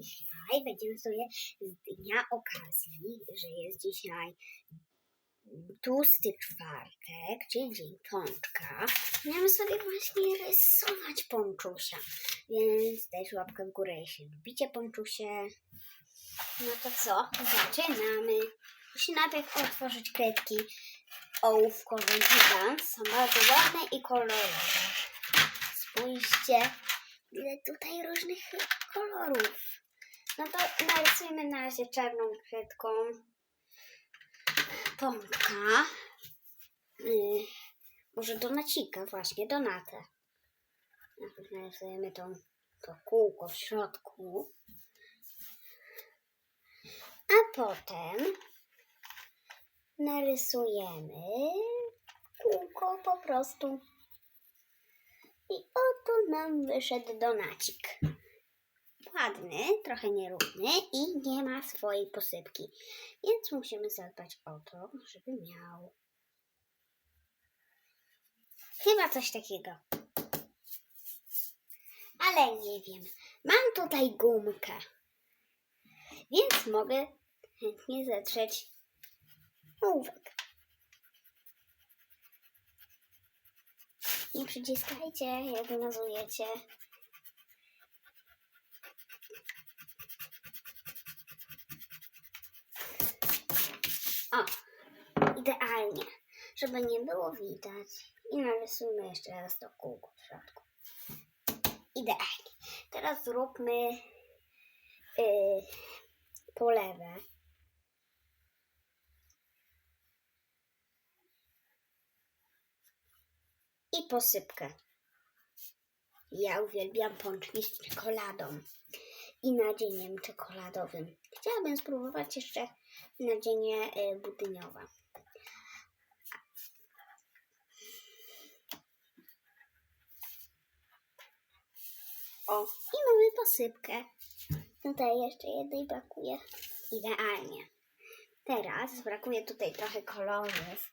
dzisiaj będziemy sobie z dnia okazji, że jest dzisiaj tłusty czwartek, czyli dzień pączka. Będziemy sobie właśnie rysować pączusia. Więc dajcie łapkę w górę, jeśli lubicie pączusie. No to co? Zaczynamy. Musi najpierw otworzyć kredki ołówkowe gigant. Są bardzo ładne i kolorowe. Spójrzcie, ile tutaj różnych kolorów. No to narysujmy na razie czarną kredką pączka. Yy, może donacika właśnie, donatę. Najpierw narysujemy tą, to kółko w środku. A potem narysujemy kółko po prostu. I oto nam wyszedł donacik. Ładny, trochę nierówny i nie ma swojej posypki. Więc musimy zadbać o to, żeby miał. Chyba coś takiego. Ale nie wiem. Mam tutaj gumkę. Więc mogę chętnie zetrzeć ołówek. Nie przyciskajcie, jak wymazujecie. O, idealnie, żeby nie było widać. I narysujmy jeszcze raz to kółko w środku. Idealnie. Teraz zróbmy yy, polewę. i posypkę. Ja uwielbiam pączki z czekoladą i nadzieniem czekoladowym. Chciałabym spróbować jeszcze nadzienie y, budyniowe. O, i mamy posypkę. Tutaj jeszcze jednej brakuje. Idealnie. Teraz brakuje tutaj trochę kolorów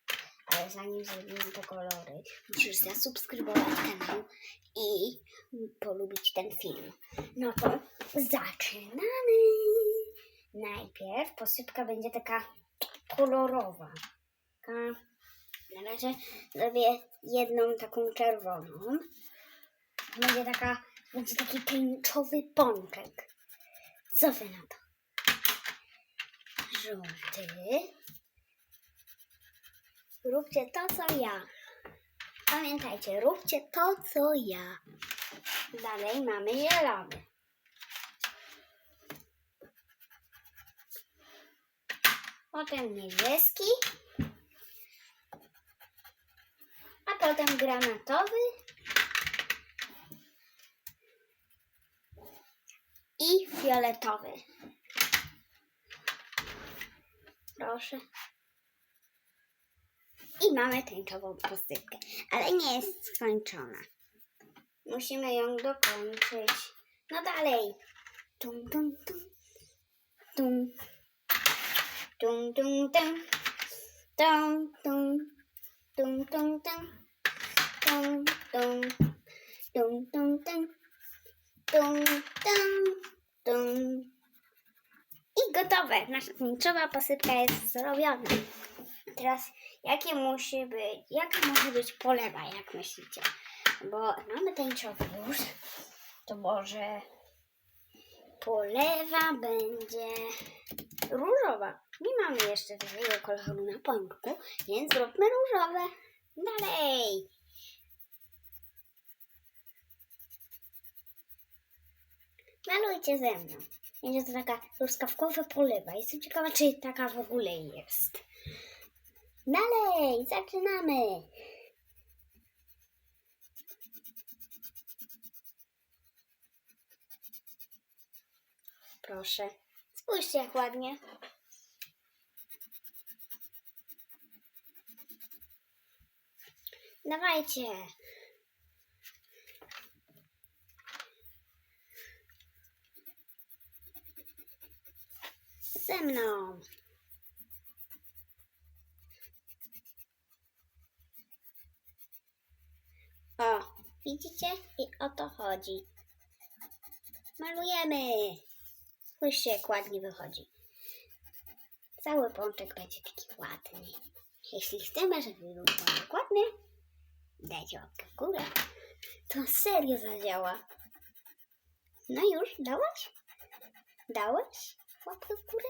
ale zanim zrobimy te kolory, musisz zasubskrybować kanał i polubić ten film. No to zaczynamy! Najpierw posypka będzie taka kolorowa. Taka, na razie zrobię jedną taką czerwoną. Będzie taka, będzie taki tęczowy pączek. Co wy na to? Żółty. Róbcie to, co ja. Pamiętajcie, róbcie to, co ja. Dalej mamy zielony. Potem niebieski. A potem granatowy. I fioletowy. Proszę. I mamy tęczową posypkę, ale nie jest skończona. Musimy ją dokończyć. No dalej. Tum, tum, tum. Tum. Tum, tum, tum. Tum, tum. Tum, tum, tum. Tum, tum. Tum, tum, tum. Tum, tum, I gotowe. Nasza tęczowa posypka jest zrobiona. Teraz jakie musi być, jaka może być polewa, jak myślicie? Bo mamy tęczowy już, to może polewa będzie różowa. Nie mamy jeszcze takiego koloru na pączku, więc zróbmy różowe. Dalej! Malujcie ze mną. Będzie to taka truskawkowa polewa. Jestem ciekawa, czy taka w ogóle jest. Dalej, zaczynamy. Proszę, spójrzcie jak ładnie. Dawajcie. Ze mną. O, widzicie? I o to chodzi. Malujemy. Spójrzcie, jak ładnie wychodzi. Cały pączek będzie taki ładny. Jeśli chcemy, żeby był pączek ładny, dajcie łapkę w górę. To serio zadziała. No już, dałaś? Dałeś łapkę w górę?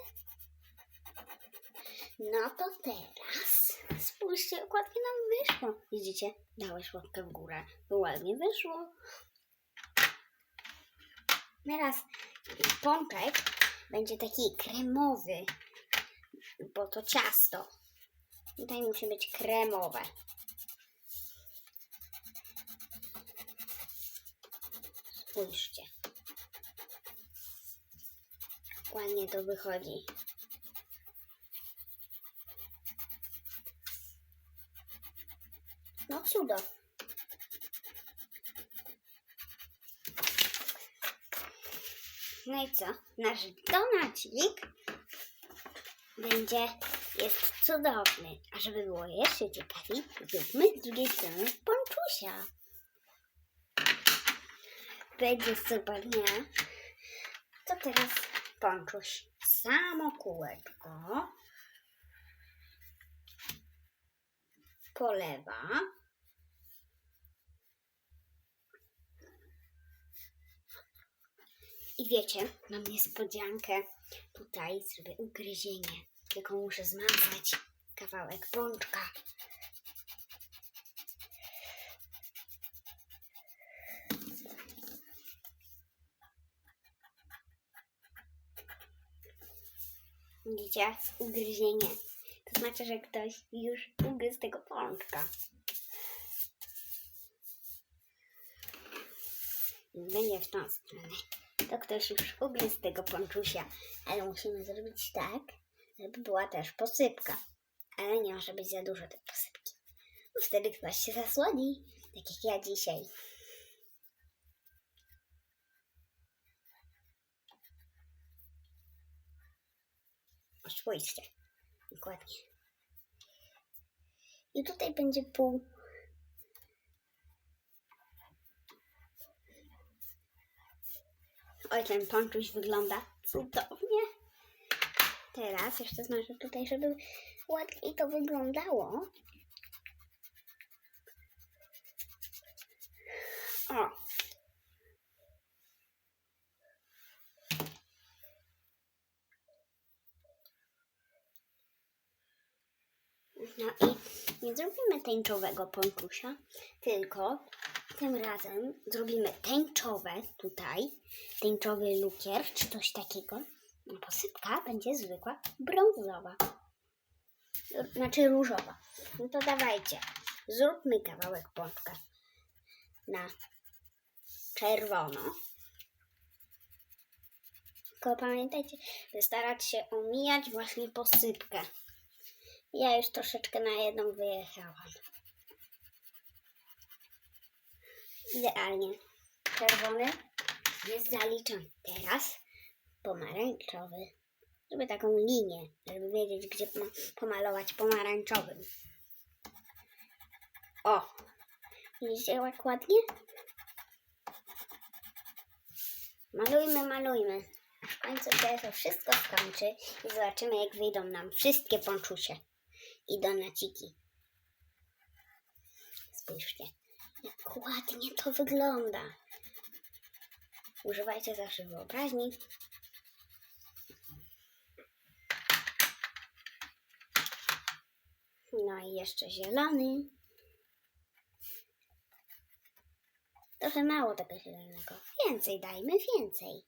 No to teraz spójrzcie, jak ładnie nam wyszło. Widzicie? Dałeś łapkę w górę. Bo ładnie wyszło. Teraz pączek będzie taki kremowy, bo to ciasto. Tutaj musi być kremowe. Spójrzcie. Ładnie to wychodzi. No cudo. No i co? Nasz donacik będzie, jest cudowny. A żeby było jeszcze ciekawiej, zróbmy z drugiej strony ponczusia. Będzie super, nie? To teraz ponczuś. Samo kółeczko. Polewa. I wiecie, mam niespodziankę. Tutaj zrobię ugryzienie. Tylko muszę zmazać kawałek pączka. Widzicie? Ugryzienie. To znaczy, że ktoś już ugryzł tego pączka. Będzie w tą stronę. To ktoś już ugryzł tego ponczusia. Ale musimy zrobić tak, żeby była też posypka. Ale nie może być za dużo tej posypki. Bo wtedy ktoś się zasłoni. Tak jak ja dzisiaj. O, Spójrzcie. Dokładnie. I tutaj będzie pół. Oj, ten ponczuś wygląda cudownie. Teraz jeszcze zmarzę tutaj, żeby ładniej to wyglądało. O. No i nie zrobimy tęczowego ponczusia, tylko tym razem zrobimy tęczowe tutaj, tęczowy lukier czy coś takiego. Posypka będzie zwykła brązowa, znaczy różowa. No to dawajcie, zróbmy kawałek pączka na czerwono. Tylko pamiętajcie, starać się omijać właśnie posypkę. Ja już troszeczkę na jedną wyjechałam. Idealnie. Czerwony jest zaliczony. Teraz pomarańczowy. Żeby taką linię, żeby wiedzieć, gdzie ma- pomalować pomarańczowym. O! Widzicie jak ładnie? Malujmy, malujmy. Aż w końcu to wszystko skończy i zobaczymy, jak wyjdą nam wszystkie ponczusie i donaciki. Spójrzcie, jak ładnie to wygląda. Używajcie zawsze wyobraźni. No i jeszcze zielony. Trochę mało tego zielonego. Więcej dajmy, więcej.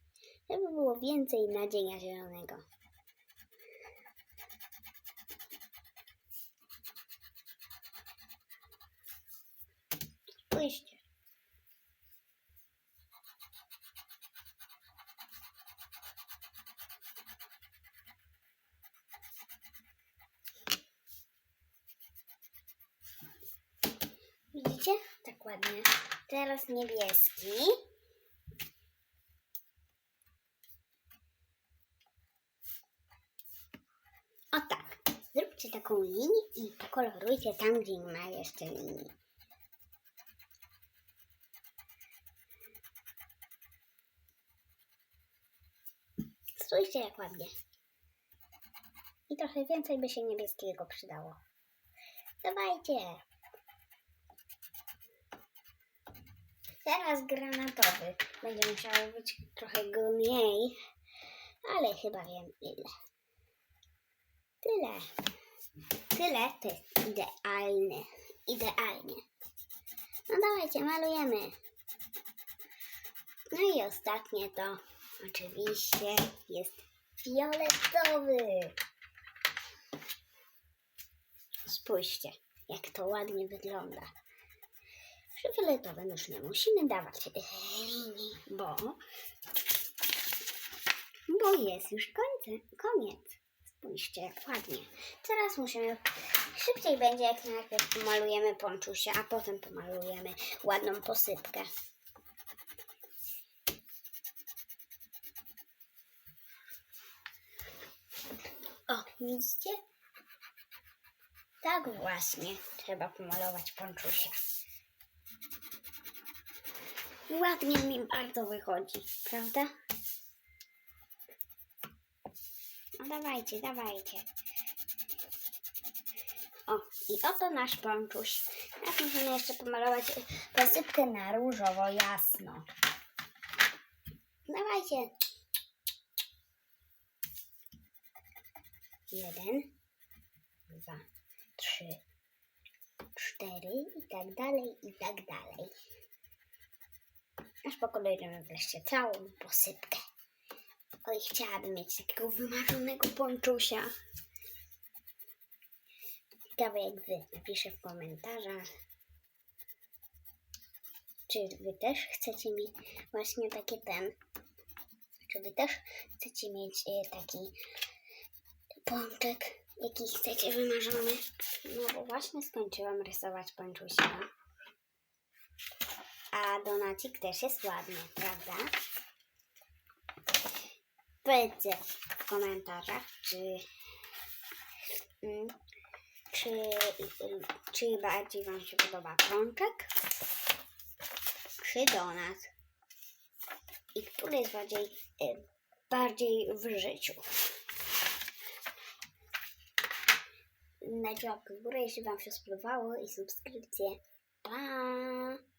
Żeby było więcej nadzienia zielonego. Spójrzcie. Widzicie? Tak ładnie. Teraz niebieski. O tak. Zróbcie taką linię i pokolorujcie tam, gdzie nie ma jeszcze linii. Spójrzcie jak ładnie. I trochę więcej by się niebieskiego przydało. Dawajcie. Teraz granatowy. Będzie musiało być trochę go mniej, ale chyba wiem ile. Tyle. Tyle to jest idealne. Idealnie. No dawajcie, malujemy. No i ostatnie to oczywiście jest fioletowy. Spójrzcie, jak to ładnie wygląda. Przy fioletowym już nie musimy dawać linii, bo, bo jest już końce, koniec. Spójrzcie, jak ładnie. Teraz musimy, szybciej będzie, jak najpierw pomalujemy ponczusia, a potem pomalujemy ładną posypkę. O, widzicie? Tak właśnie trzeba pomalować ponczusia. Ładnie mi bardzo wychodzi, prawda? No dawajcie, dawajcie. O, i oto nasz ponczuś. Teraz musimy jeszcze pomalować posypkę na różowo jasno. Dawajcie. Jeden, dwa, trzy, cztery i tak dalej, i tak dalej. Aż pokolorujemy wreszcie całą posypkę. Oj, chciałabym mieć takiego wymarzonego ponczusia. Ciekawe jak wy. Napiszę w komentarzach. Czy wy też chcecie mieć właśnie takie ten? Czy wy też chcecie mieć e, taki pączek, jaki chcecie wymarzony? No bo właśnie skończyłam rysować ponczusia. A donacik też jest ładny, prawda? Powiedzcie w komentarzach, czy, mm, czy, czy bardziej Wam się podoba pączek, czy donat. I który jest bardziej, y, bardziej w życiu. Dajcie łapkę w górę, jeśli Wam się spodobało i subskrypcję. Pa!